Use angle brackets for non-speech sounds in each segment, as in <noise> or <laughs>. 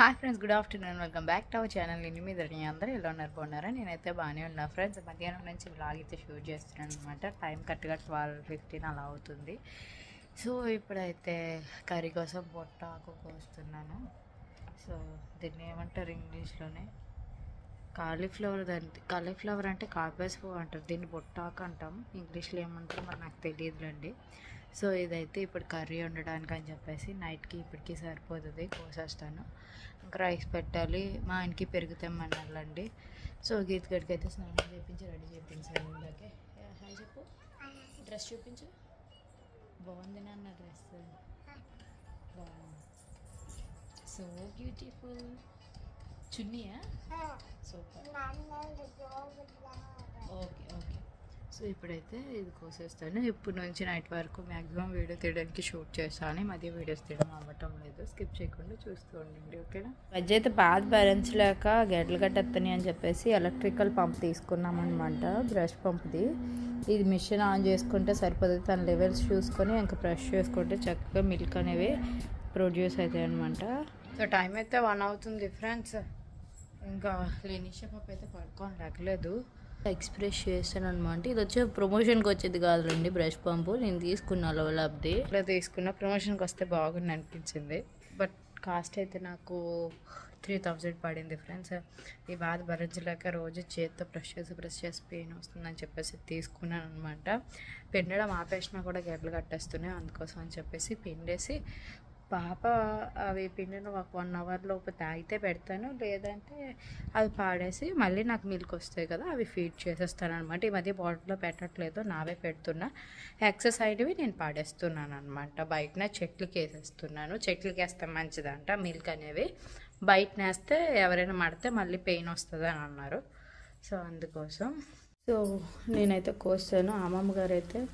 Hi friends good afternoon. Welcome back to our channel. ఇన్ని మీద అందరూ ఎలా ఉన్నారు? బాగున్నారా? నేనైతే బాగానే ఉన్నా. ఫ్రెండ్స్ మధ్యాహ్నం నుంచి బ్లాగ్ అయితే షూట్ చేస్తున్నాను అనమాట టైం కరెక్ట్గా ట్వెల్వ్ ఫిఫ్టీన్ అలా అవుతుంది. సో ఇప్పుడైతే కర్రీ కోసం పొట్ట ఆకు కోస్తున్నాను. సో దీన్ని ఏమంటారు ఇంగ్లీష్లోనే? కాలీఫ్లవర్ దాని కాలీఫ్లవర్ అంటే కాపేసి పువ్వు అంటారు. దీన్ని బొట్టాకు అంటాం. ఇంగ్లీష్లో ఏమంటారు మరి నాకు తెలియదులేండి. సో ఇదైతే ఇప్పుడు కర్రీ వండడానికి అని చెప్పేసి నైట్కి ఇప్పటికి సరిపోతుంది కోసేస్తాను. ఇంకా రైస్ పెట్టాలి మా ఆయనకి పెరుగు తెమ్మన్నాళ్ళండి. సో గీత గడికి అయితే స్నానం చేయించి రెడీ చేయించాను ఇందాకే. హాయ్ చెప్పు. డ్రెస్ చూపించు. బాగుంది నాన్న డ్రెస్. బాగుంది. So beautiful. చున్నీయా? Super. Okay okay. So ఇప్పుడైతే ఇది కోసేస్తాను. ఇప్పుడు నుంచి నైట్ వరకు మ్యాక్సిమం వీడియో తీయడానికి షూట్ చేస్తాను. మధ్య వీడియోస్ తీయడం అవ్వటం లేదు. స్కిప్ చేయకుండా చూస్తూ ఉండండి ఓకేనా? మధ్య అయితే బాధ భరించలేక గడ్డలు గట్టెత్తని అని చెప్పేసి ఎలక్ట్రికల్ పంప్ తీసుకున్నాం అనమాట బ్రష్ పంప్ది. ఇది మిషన్ ఆన్ చేసుకుంటే సరిపోతుంది. తన లెవెల్స్ చూసుకొని ఇంకా బ్రష్ చేసుకుంటే చక్కగా మిల్క్ అనేవి ప్రొడ్యూస్ అవుతాయి అనమాట సో టైం అయితే వన్ అవుతుంది ఫ్రెండ్స్ ఇంకా లేనిషా పాప అయితే పడుకొని రాగలేదు. ఎక్స్ప్రెస్ చేస్తాను అనమాట ఇది వచ్చే ప్రమోషన్కి వచ్చేది కాదులండి బ్రష్ పంపు నేను తీసుకున్న లెవెల్ది ఇలా తీసుకున్న. ప్రమోషన్కి వస్తే బాగుంది అనిపించింది. బట్ కాస్ట్ అయితే నాకు త్రీ థౌజండ్ పడింది ఫ్రెండ్స్ ఈ బాధ భరించలేక రోజు చేత్తో బ్రష్ చేసి బ్రష్ చేసి పెయిన్ వస్తుందని చెప్పేసి తీసుకున్నాను అనమాట పెండడం ఆపేసినా కూడా గడ్డలు కట్టేస్తున్నాయి అందుకోసం అని చెప్పేసి పిండేసి పాప అవి పిండిన ఒక వన్ అవర్ లోపు తాగితే పెడతాను లేదంటే అవి పాడేసి మళ్ళీ నాకు మిల్క్ వస్తాయి కదా అవి ఫీడ్ చేసేస్తాను అనమాట ఈ మధ్య బాటిల్లో పెట్టట్లేదు నావే పెడుతున్నా. ఎక్సెస్ అయినవి నేను పాడేస్తున్నాను అనమాట బయటన చెట్లకి వేసేస్తున్నాను. చెట్లకి వేస్తే మంచిదంట మిల్క్ అనేవి. బయట వేస్తే ఎవరైనా మడితే మళ్ళీ పెయిన్ వస్తుంది అని అన్నారు. సో అందుకోసం. సో నేనైతే కోస్తాను. అమ్మమ్మ గారు అయితే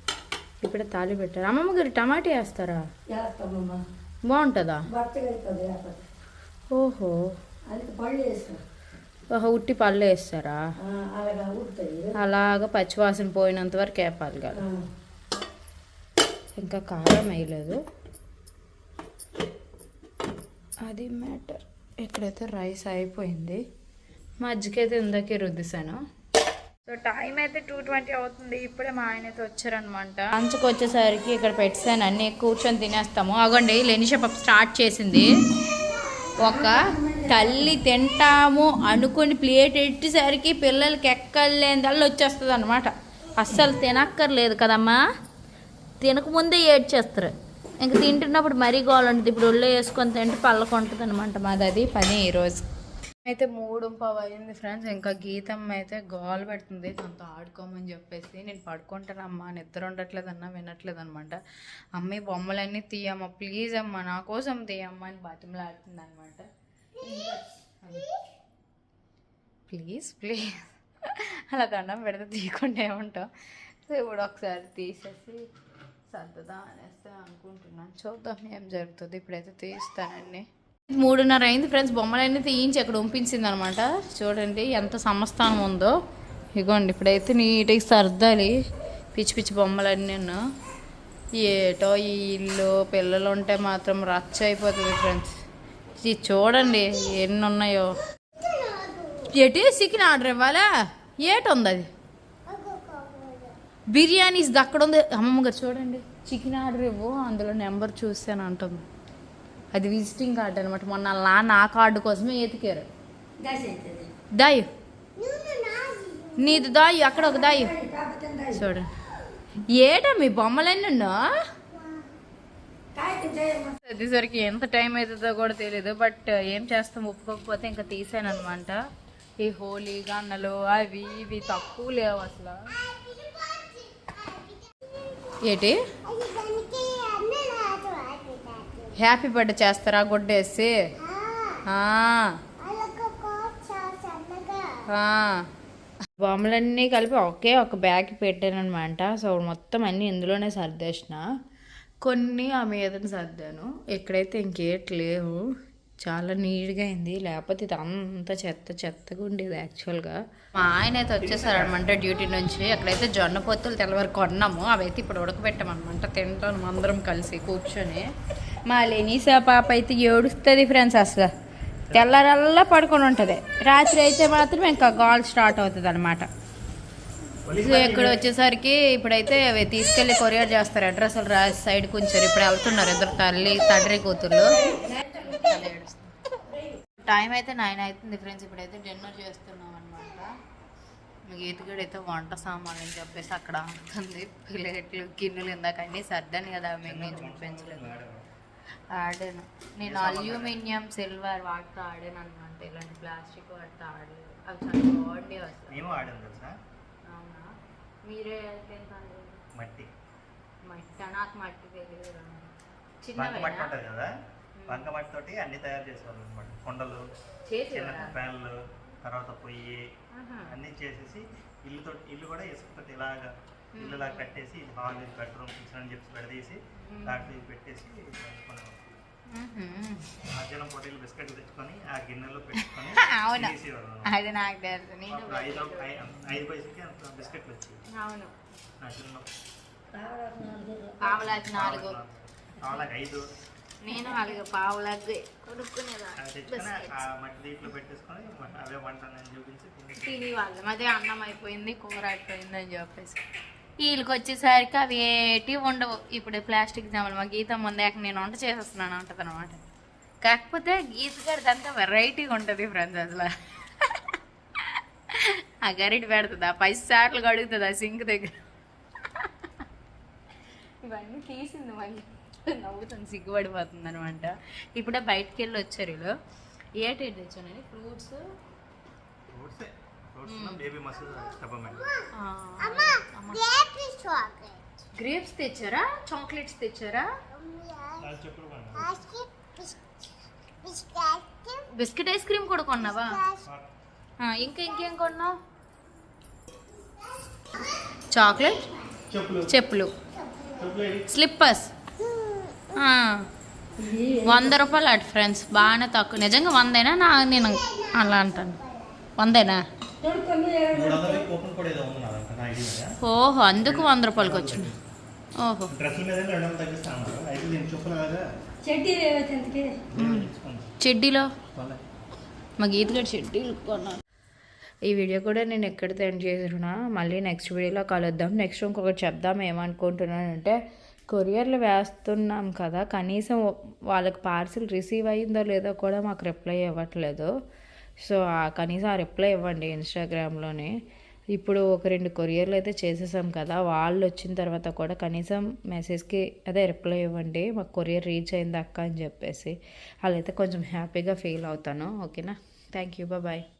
ఇప్పుడే తాళి పెట్టారు. అమ్మమ్మ గారు టమాటా వేస్తారా? బాగుంటుందా? ఓహో. ఓహో ఉట్టి పళ్ళు వేస్తారా? అలాగా పచ్చివాసన పోయినంత వరకు వేపాలి కదా. ఇంకా కారం వేయలేదు. అది మ్యాటర్. ఇక్కడైతే రైస్ అయిపోయింది. మజ్జిగైతే ఇందాకే రుద్దిసాను సో టైం అయితే టూ ట్వంటీ అవుతుంది. ఇప్పుడే మా ఆయన అయితే వచ్చారనమాట లంచ్కి వచ్చేసరికి ఇక్కడ పెట్టాను అన్ని కూర్చొని తినేస్తాము. అగోండి లెనిషా స్టార్ట్ చేసింది. ఒక తల్లి తింటాము అనుకుని ప్లేట్ ఎట్టేసరికి పిల్లలకి ఎక్కలేని వచ్చేస్తుంది అనమాట అస్సలు తినక్కర్లేదు కదమ్మా. తినకముందే ఏడ్చేస్తారు. ఇంక తింటున్నప్పుడు మరీ గోలు ఉంటుంది ఇప్పుడు ఒళ్ళో వేసుకొని తింటే పళ్ళకు ఉంటుంది అనమాట మాది అది పని ఈరోజు అయితే మూడు పావు అయింది ఫ్రెండ్స్ ఇంకా గీతమ్మ అయితే గోల్ పెడుతుంది. దాంతో ఆడుకోమని చెప్పేసి నేను పడుకుంటానమ్మా నిద్ర ఉండట్లేదన్నా వినట్లేదు అనమాట అమ్మాయి బొమ్మలన్నీ తీయమ్మ ప్లీజ్ అమ్మా నా కోసం తీయమ్మ అని బతిమలాడుతుంది అనమాట ప్లీజ్ ప్లీజ్ అలా దండం పెడితే తీయకుండా ఏమంటావు? సో ఇప్పుడు ఒకసారి తీసేసి సర్దుదా అనేస్తే అనుకుంటున్నాను. చూద్దాం ఏం జరుగుతుంది? ఇప్పుడైతే తీస్తానండి. మూడున్నర అయింది ఫ్రెండ్స్ బొమ్మలన్నీ తీయించి అక్కడ ఉంపించింది అనమాట చూడండి ఎంత సమస్థానం ఉందో. ఇగోండి ఇప్పుడైతే నీట్గా సర్దాలి. పిచ్చి పిచ్చి బొమ్మలన్నీ ఏటో ఈ ఇల్లు పిల్లలు ఉంటే మాత్రం రచ్చ అయిపోతుంది ఫ్రెండ్స్. ఇది చూడండి ఎన్ని ఉన్నాయో. ఎటు చికెన్ ఆర్డర్ ఇవ్వాలా? ఏటుంది ఉంది అది? బిర్యానీస్ అక్కడ ఉంది. అమ్మమ్మ గారు చూడండి చికెన్ ఆర్డర్ ఇవ్వు అందులో నెంబర్ చూసాను అంటుంది. అది విజిటింగ్ కార్డు అనమాట మొన్న నా నా కార్డు కోసమే ఎతికారు. దాయు నీది. దాయు అక్కడ ఒక దాయు. చూడండి ఏటా మీ బొమ్మలన్నీ. వచ్చేసరికి ఎంత టైం అవుతుందో కూడా తెలియదు బట్ ఏం చేస్తాం ఒప్పుకోకపోతే ఇంకా తీసాను అనమాట ఈ హోలీ గన్నలు అవి ఇవి తక్కువ లేవు అసలు. ఏంటి? హ్యాపీ బర్త్డే చేస్తారా గుడ్డేసి. బొమ్మలన్నీ కలిపి ఒకే ఒక బ్యాగ్ పెట్టాను అనమాట సో మొత్తం అన్నీ ఇందులోనే సర్దేసిన. కొన్ని ఆ మీదన సర్దాను. ఎక్కడైతే ఇంకేట్ లేవు చాలా నీట్గా అయింది. లేకపోతే ఇది అంత చెత్త చెత్తగా ఉండేది యాక్చువల్గా. మా ఆయన అయితే వచ్చేసారనమాట డ్యూటీ నుంచి. అక్కడైతే జొన్న పొత్తులు తెల్లవారు కొన్నాము అవైతే ఇప్పుడు ఉడకబెట్టామన్నమాట. తింటాం అందరం కలిసి కూర్చొని. మా లెనీసా పాప అయితే ఏడుస్తుంది ఫ్రెండ్స్ అసలు. తెల్లరల్లా పడుకొని ఉంటుంది. రాత్రి అయితే మాత్రం ఇంకా గాల్ స్టార్ట్ అవుతుంది అనమాట సో ఇక్కడ వచ్చేసరికి ఇప్పుడైతే అవి తీసుకెళ్ళి కొరియర్ చేస్తారు. అడ్రస్ రాసి సైడ్ కొంచెం ఇప్పుడు వెళ్తున్నారు ఇద్దరు తల్లి తండ్రి కూతుర్లు. టైం అయితే నైన్ అవుతుంది ఫ్రెండ్స్ ఇప్పుడైతే డిన్నర్ చేస్తున్నాం అనమాట గీతగడ అయితే వంట సామాన్లు అని చెప్పేసి అక్కడ ఉంటుంది. ప్లేట్లు గిన్నెలు ఇందాక అన్నీ సర్దాను కదా. మేము నేను చూపించలేదు. ఆడాను. నేను అల్యూమినియం సిల్వర్ వాటితో ఆడాను అనమాట ఇలాంటి ప్లాస్టిక్ వాటితో ఆడలేదు అవి చాలా బాగుండే వస్తాయి మేము ఆడాం తెలుసా? అవునా? మీరే? మట్టి. మట్టి. నాకు మట్టి తెలియదు బంక మట్టి ఉంటుంది కదా? బంక మట్టి తోటి అన్ని తయారు చేసేవాళ్ళు అనమాట కొండలు చిన్న ఫ్యాన్లు తర్వాత పొయ్యి. అన్నీ చేసేసి ఇల్లుతో ఇల్లు కూడా ఇసుకతో ఇలాగా. ఇల్లులా కట్టేసి ఇది హాల్ ఇది బెడ్రూమ్ కిచెన్ అని చెప్పి పెడదీసి దాంట్లో ఇవి పెట్టేసి మ్మ్హ్మ్. మధ్యాహ్నం పొట్టేలు బిస్కెట్లు తెచ్చుకొని ఆ గిన్నెలో <laughs> పెట్టుకొని అవును. తీసేవాళ్ళం అది నాకు తెలుసు. నేను అప్పుడు ఐదు పైసలకి అంత బిస్కెట్లు వచ్చేవి. అవును. నా చిన్న పావులాకి నాలుగు. వాళ్ళకి ఐదు. నేను అలాగే పావులాకి అవి కొనుక్కునేదాన్ని తెచ్చుకొని ఆ మట్టి దీంట్లో పెట్టేసుకొని అవే వంట నేను చూపించి తిని తిని వాళ్ళం అదే అన్నం అయిపోయింది కూర అయిపోయింది అని చెప్పేసి. వీళ్ళకి వచ్చేసరికి అవి ఏటి ఉండవు. ఇప్పుడు ప్లాస్టిక్ జామలు మా గీత ముందాక నేను వంట చేసేస్తున్నాను అంటది అనమాట కాకపోతే గీత గడిది అంతా వెరైటీగా ఉంటుంది ఫ్రెండ్స్ అసలు. ఆ గరిటి పెడుతుంది ఆ పది సార్లు కడుగుతుంది ఆ సింక్ దగ్గర. ఇవన్నీ తీసింది మళ్ళీ. నవ్వుతుంది సిగ్గుపడిపోతుంది అనమాట ఇప్పుడే బయటికి వెళ్ళి వచ్చారు వీళ్ళు. ఏటి తెచ్చానని ఫ్రూట్స్ ఫ్రూట్సే? ఫ్రూట్స్. గ్రేప్స్ తెచ్చారా? చాక్లెట్స్ తెచ్చారా? బిస్కెట్ ఐస్ క్రీమ్ కూడా కొన్నావా? ఆ, ఇంకా ఇంకేం కొన్నావు? చాక్లెట్ చెప్పులు? స్లిప్పర్స్ ఆ, వంద రూపాయలు అటు ఫ్రెండ్స్ బాగానే తక్కువ. నిజంగా వందేనా? నా నేను అలా అంటాను. వందేనా? ఓహో అందుకు వంద రూపాయలకి వచ్చింది. ఓహో. డ్రెస్సుల మీద రెండు వందలు అయితే దీని చెడ్డీలో? మా గీత గడి షెడ్యూల్ కొన్నాను ఈ వీడియో కూడా నేను ఎక్కడ ఎండ్ చేసినా మళ్ళీ నెక్స్ట్ వీడియోలో కలుద్దాం. నెక్స్ట్ ఇంకొకటి చెప్దాం ఏమనుకుంటున్నానంటే కొరియర్లు వేస్తున్నాం కదా కనీసం వాళ్ళకి పార్సిల్ రిసీవ్ అయ్యిందో లేదో కూడా మాకు రిప్లై ఇవ్వట్లేదు. సో ఆ కనీసం ఆ రిప్లై ఇవ్వండి ఇన్స్టాగ్రామ్లోనే. ఇప్పుడు ఒక రెండు కొరియర్లు అయితే చేసేసాం కదా వాళ్ళు వచ్చిన తర్వాత కూడా కనీసం మెసేజ్కి అదే రిప్లై ఇవ్వండి మాకు కొరియర్ రీచ్ అయింది అక్క అని చెప్పేసి. అలా అయితే కొంచెం హ్యాపీగా ఫీల్ అవుతాను. ఓకేనా? Thank you. బాయ్.